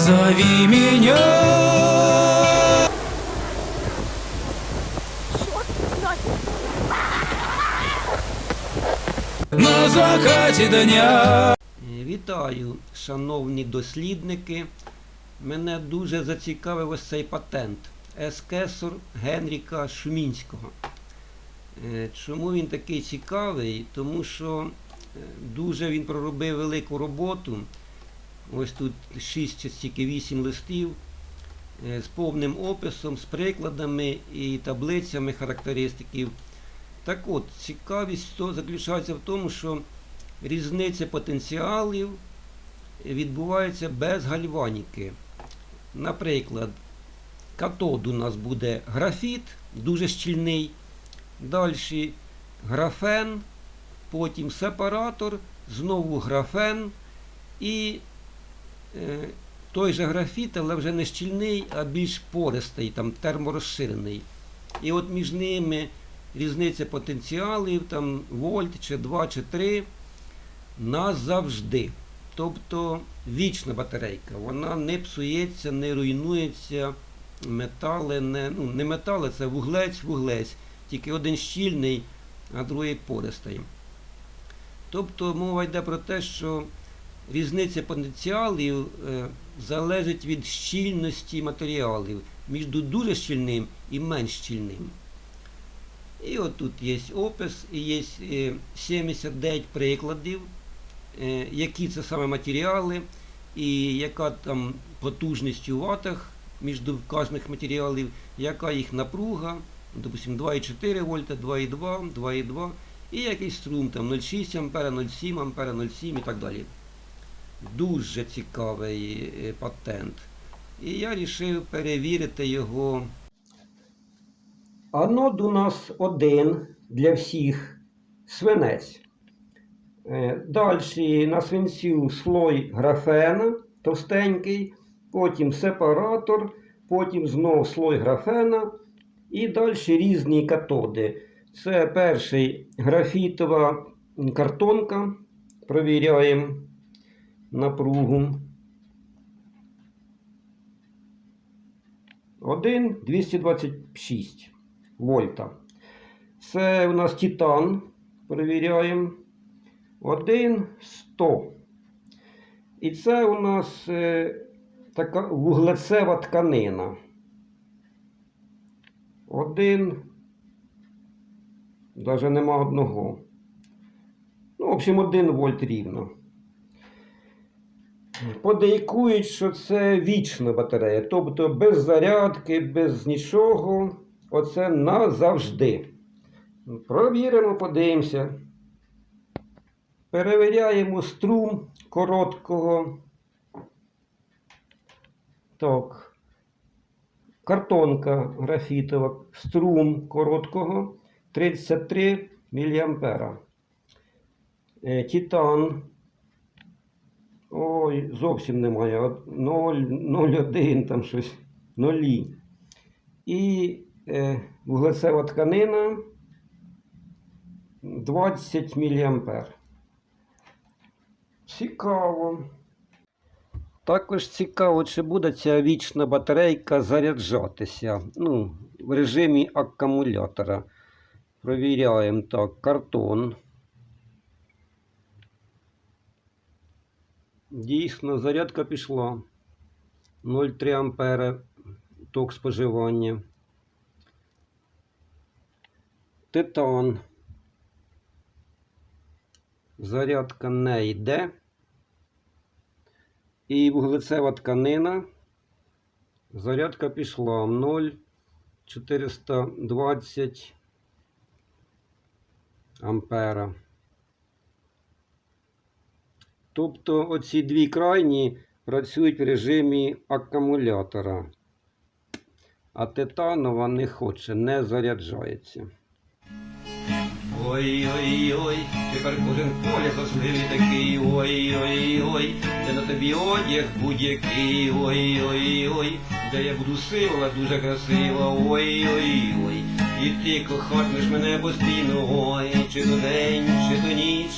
Позови меня на закате дня Е, Вітаю, шановні дослідники. Мене дуже зацікавив ось цей патент Ескесор Генріка Шумінського. Е, Чому він такий цікавий? Тому що е, дуже він проробив велику роботу. Ось тут 6 чи стільки 8 листів е, з повним описом, з прикладами і таблицями характеристиків. Так от, цікавість заключається в тому, що різниця потенціалів відбувається без гальваніки. Наприклад, катод у нас буде графіт, дуже щільний, далі графен, потім сепаратор, знову графен і той же графіт, але вже не щільний, а більш пористий, там, терморозширений. І от між ними різниця потенціалів, там вольт чи 2 чи 3 назавжди. Тобто вічна батарейка. Вона не псується, не руйнується, метали не, ну, не метали, це вуглець, вуглець. Тільки один щільний, а другий пористий. Тобто мова йде про те, що різниця потенціалів е, залежить від щільності матеріалів між дуже щільним і менш щільним. І от тут є опис, і є е, 79 прикладів, е, які це саме матеріали, і яка там потужність у ватах між кожних матеріалів, яка їх напруга, допустим, 2,4 вольта, 2,2, 2,2, і якийсь струм, там 0,6 ампера, 0,7 ампера, 0,7 і так далі. Дуже цікавий е, патент. І я вирішив перевірити його. Анод у нас один для всіх свинець. Далі на свинцю слой графена товстенький, потім сепаратор, потім знов слой графена і далі різні катоди. Це перший графітова картонка. Провіряємо напругу. 1 226 вольта. Це у нас титан. Перевіряємо. 1 100. І це у нас е, така вуглецева тканина. 1. Навіть нема одного. Ну, в общем, 1 вольт рівно. Подейкують, що це вічна батарея, тобто без зарядки, без нічого. Оце назавжди. Провіримо, подивимося. Перевіряємо струм короткого. Так. Картонка графітова, струм короткого 33 мА. Е, Титан. Ой, зовсім немає. 0,1 там щось. Нулі. І е, вуглецева тканина 20 мА. Цікаво. Також цікаво, чи буде ця вічна батарейка заряджатися. Ну, в режимі акумулятора. Провіряємо так, картон. Дійсно, зарядка пішла. 0,3 ампера ток споживання. Титан. Зарядка не йде. І вуглецева тканина. Зарядка пішла 0,420 ампера. Тобто оці дві крайні працюють в режимі акумулятора, а титанова не хоче, не заряджається. Ой-ой-ой, тепер кожен поля важливий такий. Ой-ой-ой, де на тобі одяг будь-який. Ой-ой-ой, де я буду сила, дуже красива. Ой-ой-ой, і ти кохатимеш мене постійно. Ой, чи то день, чи то ніч.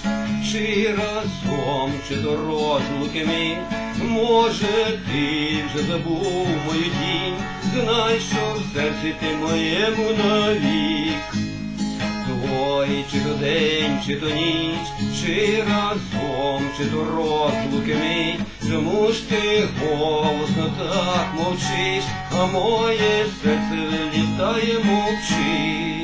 Чи разом, чи до розлуки ми. Може, ти вже забув мою дім, знай, що в серці ти моєму навік. Твої чи то день, чи то ніч, чи разом, чи то розлуки ми, чому ж ти голосно так мовчиш, а моє серце літає мовчиш.